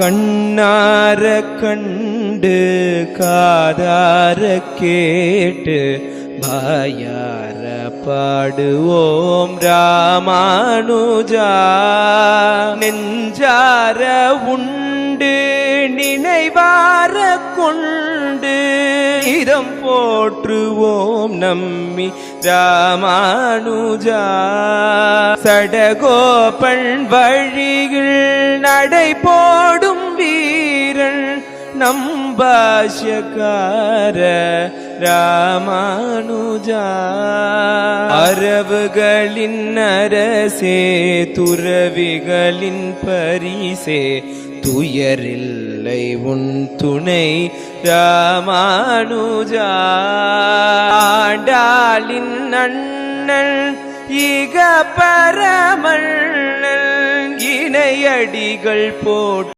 கண்ணார கண்டு காதார கேட்டு பாயார பாடுவோம் ராமானுஜா. நெஞ்சார உண்டு நினைவார கொண்டு இதம் போற்றுவோம் நம்மி ராமானுஜா. சடகோபன் வழியில் நடை போடும் வீரன் நம்பாஷ்யக்கார ராமானுஜா. அரவுகளின் அரசே துறவிகளின் பரிசே துயரில்லை உன் துணை ராமானுஜா. ஆண்டாளின் அண்ணன் இக பரமண்ணன் இணையடிகள் போட்டு